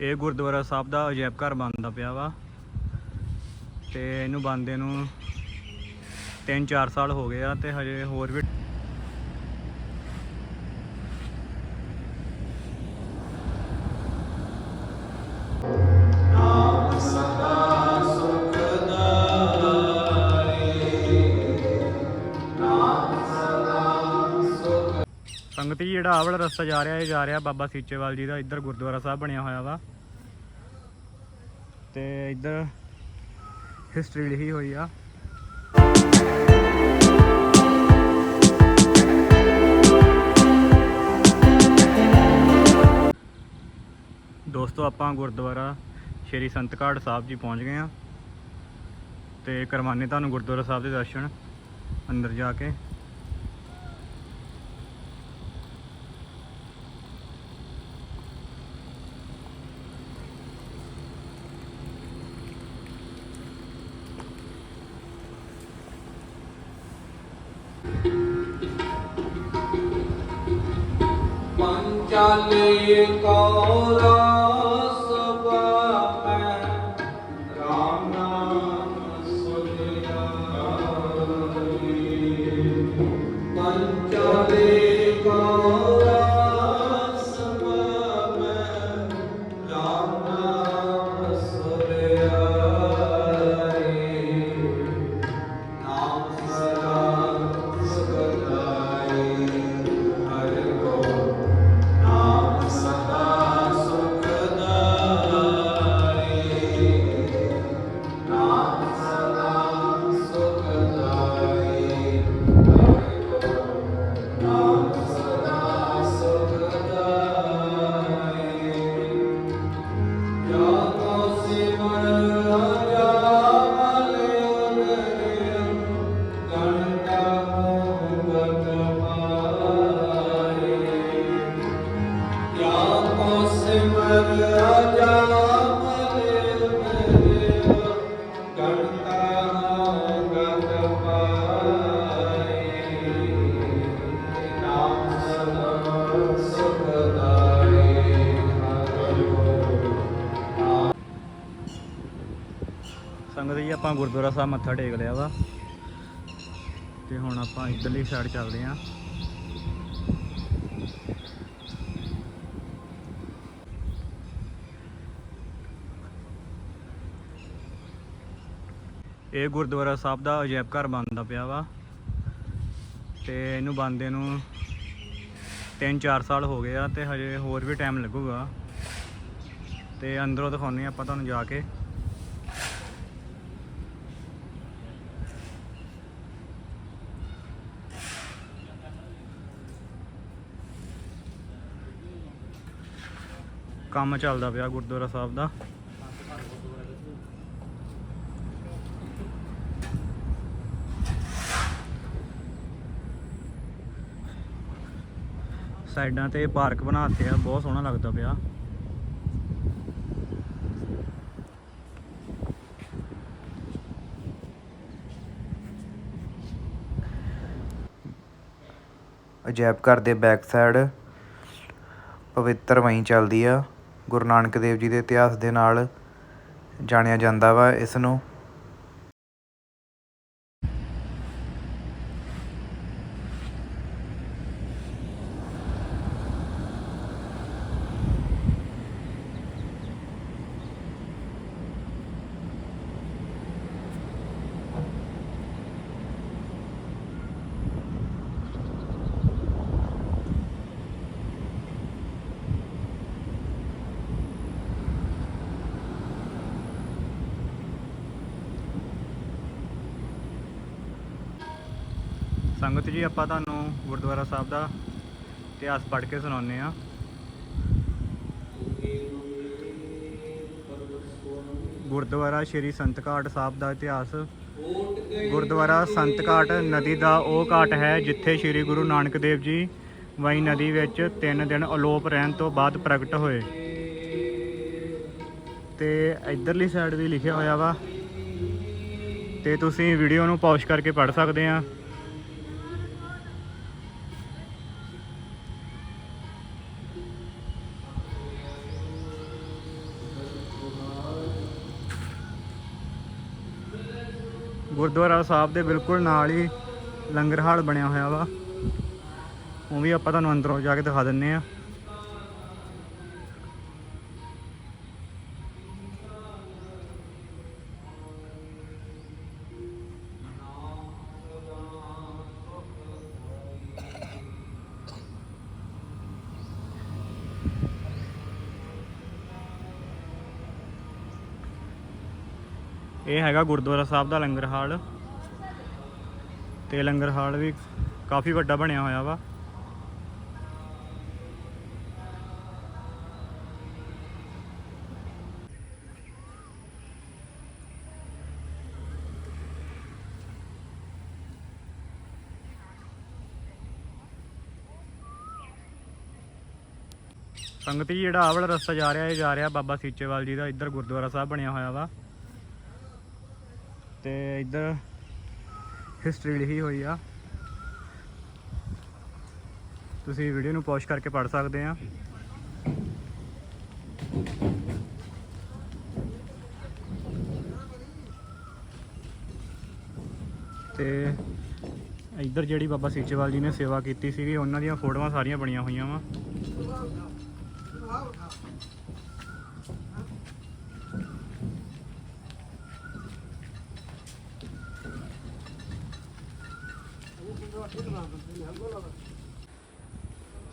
ਇਹ ਗੁਰਦੁਆਰਾ ਸਾਹਿਬ ਦਾ ਅਜਾਇਬ ਘਰ ਬਣਦਾ ਪਿਆ ਵਾ। ਤੇ ਇਹਨੂੰ ਬਣਦੇ ਨੂੰ 3-4 ਸਾਲ ਹੋ ਗਏ ਆ ਤੇ ਹਜੇ ਹੋਰ ਵੀ ਜਿਹੜਾ ਆਹ ਵਾਲਾ ਰਸਤਾ ਜਾ ਰਿਹਾ, ਇਹ ਜਾ ਰਿਹਾ ਬਾਬਾ ਸੀਚੇਵਾਲ ਜੀ ਦਾ, ਇੱਧਰ ਗੁਰਦੁਆਰਾ ਸਾਹਿਬ ਬਣਿਆ ਹੋਇਆ ਵਾ। ਤੇ ਇੱਧਰ ਹਿਸਟਰੀ ਲਿਖੀ ਹੋਈ ਆ। ਦੋਸਤੋ, ਆਪਾਂ ਗੁਰਦੁਆਰਾ ਸ਼੍ਰੀ ਸੰਤਕਾੜ ਸਾਹਿਬ ਜੀ ਪਹੁੰਚ ਗਏ ਆ। ਤੇ ਕਰਵਾਨੇ ਤੁਹਾਨੂੰ ਗੁਰਦੁਆਰਾ ਸਾਹਿਬ ਦੇ ਦਰਸ਼ਨ, ਅੰਦਰ ਜਾ ਕੇ। ਪੰਚਾਲੇ ਕੌਰਾ ਸੰਗਤ ਜੀ, ਆਪਾਂ ਗੁਰਦੁਆਰਾ ਸਾਹਿਬ ਮੱਥਾ ਟੇਕ ਲਿਆ ਵਾ। ਤੇ ਹੁਣ ਆਪਾਂ ਇੱਧਰਲੀ ਸਾਈਡ ਚੱਲਦੇ ਆਂ। ਇਹ ਗੁਰਦੁਆਰਾ ਸਾਹਿਬ ਦਾ ਅਜਾਇਬ ਘਰ ਬਣਦਾ ਪਿਆ ਵਾ। ਤੇ ਇਹਨੂੰ ਬਣਦੇ ਨੂੰ 3-4 ਸਾਲ ਹੋ ਗਏ ਆ ਤੇ ਹਜੇ ਹੋਰ ਵੀ ਟਾਈਮ ਲੱਗੂਗਾ। ਤੇ ਅੰਦਰੋਂ ਦਿਖਾਉਂਦੇ ਹਾਂ ਆਪਾਂ ਤੁਹਾਨੂੰ ਜਾ ਕੇ। ਕੰਮ ਚੱਲਦਾ ਪਿਆ ਗੁਰਦੁਆਰਾ ਸਾਹਿਬ ਦਾ। ਸਾਈਡਾਂ ਤੇ ਪਾਰਕ ਬਣਾਤੇ ਆ, ਬਹੁਤ ਸੋਹਣਾ ਲੱਗਦਾ ਪਿਆ। ਅਜਾਇਬ ਘਰ ਦੇ ਬੈਕ ਸਾਈਡ ਪਵਿੱਤਰ ਵਹੀਂ ਚੱਲਦੀ ਆ। ਗੁਰੂ ਨਾਨਕ ਦੇਵ ਜੀ ਦੇ ਇਤਿਹਾਸ ਦੇ ਨਾਲ ਜਾਣਿਆ ਜਾਂਦਾ ਵਾ ਇਸ ਨੂੰ। ਸੰਗਤ ਜੀ, ਆਪਾਂ ਤੁਹਾਨੂੰ ਗੁਰਦੁਆਰਾ ਸਾਹਿਬ ਦਾ ਇਤਿਹਾਸ ਪੜ੍ਹ ਕੇ ਸੁਣਾਉਂਦੇ ਆ ਗੁਰਦੁਆਰਾ ਸ਼੍ਰੀ ਸੰਤ ਘਾਟ ਸਾਹਿਬ ਦਾ ਇਤਿਹਾਸ। ਗੁਰਦੁਆਰਾ ਸੰਤ ਘਾਟ ਨਦੀ ਦਾ ਉਹ ਘਾਟ ਹੈ, ਜਿੱਥੇ ਸ਼੍ਰੀ ਗੁਰੂ ਨਾਨਕ ਦੇਵ ਜੀ ਵਈ ਨਦੀ ਵਿੱਚ 3 ਦਿਨ ਅਲੋਪ ਰਹਿਣ ਤੋਂ ਬਾਅਦ ਪ੍ਰਗਟ ਹੋਏ। ਤੇ ਇਧਰਲੀ ਸਾਈਡ ਵੀ ਲਿਖਿਆ ਹੋਇਆ ਵਾ। ਤੇ ਤੁਸੀਂ ਵੀਡੀਓ ਨੂੰ ਪੌਜ਼ ਕਰਕੇ ਪੜ੍ਹ ਸਕਦੇ ਆ ਗੁਰਦੁਆਰਾ ਸਾਹਿਬ ਦੇ ਬਿਲਕੁਲ ਨਾਲ ਹੀ ਲੰਗਰ ਹਾਲ ਬਣਿਆ ਹੋਇਆ ਵਾ। ਉਹ ਵੀ ਆਪਾਂ ਤੁਹਾਨੂੰ ਅੰਦਰੋਂ ਜਾ ਕੇ ਦਿਖਾ ਦਿੰਨੇ ਆ। ਇਹ ਹੈਗਾ ਗੁਰਦੁਆਰਾ ਸਾਹਿਬ ਦਾ ਲੰਗਰ ਹਾਲ। ਤੇ ਲੰਗਰ ਹਾਲ ਵੀ ਕਾਫੀ ਵੱਡਾ ਬਣਿਆ ਹੋਇਆ ਵਾ। ਸੰਗਤੀ ਜਿਹੜਾ ਆਵਲ ਰਸਤਾ ਜਾ ਰਿਹਾ, ਇਹ ਜਾ ਰਿਹਾ ਬਾਬਾ ਸੀਚੇਵਾਲ ਜੀ ਦਾ। ਇੱਧਰ ਗੁਰਦੁਆਰਾ ਸਾਹਿਬ ਬਣਿਆ ਹੋਇਆ ਵਾ। ਤੇ ਇੱਧਰ ਹਿਸਟਰੀ ਲਿਖੀ ਹੋਈ ਆ। ਤੁਸੀਂ ਵੀਡੀਓ ਨੂੰ ਪੌਜ਼ ਕਰਕੇ ਪੜ੍ਹ ਸਕਦੇ ਆ। ਤੇ ਇੱਧਰ ਜਿਹੜੀ ਬਾਬਾ ਸੀਚੇਵਾਲ ਜੀ ਨੇ ਸੇਵਾ ਕੀਤੀ ਸੀਗੀ, ਉਹਨਾਂ ਦੀਆਂ ਫੋਟੋਆਂ ਸਾਰੀਆਂ ਬਣੀਆਂ ਹੋਈਆਂ ਵਾ।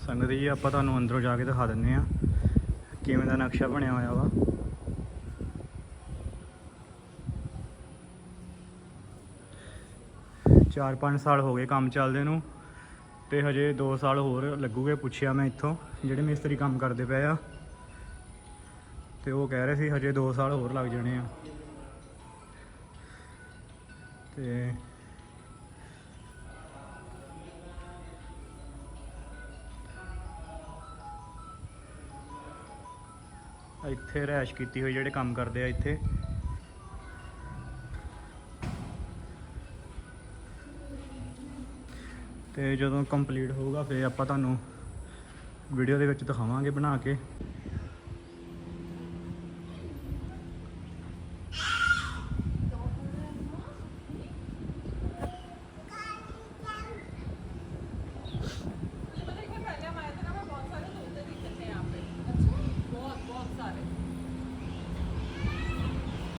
ਸੰਗਤ ਜੀ ਆਪਾਂ ਤੁਹਾਨੂੰ ਅੰਦਰੋਂ ਜਾ ਕੇ ਦਿਖਾ ਦਿੰਨੇ ਆ ਕਿਵੇਂ ਦਾ ਨਕਸ਼ਾ ਬਣਿਆ ਹੋਇਆ ਵਾ। ਚਾਰ ਪੰਜ ਸਾਲ ਹੋ ਗਏ ਕੰਮ ਚੱਲਦੇ ਨੂੰ ਤੇ ਹਜੇ 2 ਸਾਲ ਹੋਰ ਲੱਗੂਗੇ ਪੁੱਛਿਆ ਮੈਂ ਇੱਥੋਂ, ਜਿਹੜੇ ਮਿਸਤਰੀ ਕੰਮ ਕਰਦੇ ਪਏ ਆ। ਤੇ ਉਹ ਕਹਿ ਰਹੇ ਸੀ ਹਜੇ 2 ਸਾਲ ਹੋਰ ਲੱਗ ਜਾਣੇ ਆ। ਤੇ ਇੱਥੇ ਰਹਿਸ਼ ਕੀਤੀ ਹੋਈ ਜਿਹੜੇ ਕੰਮ ਕਰਦੇ ਆ ਇੱਥੇ। ਤੇ ਜਦੋਂ ਕੰਪਲੀਟ ਹੋਊਗਾ, ਫੇਰ ਆਪਾਂ ਤੁਹਾਨੂੰ ਵੀਡੀਓ ਦੇ ਵਿੱਚ ਦਿਖਾਵਾਂਗੇ ਬਣਾ ਕੇ।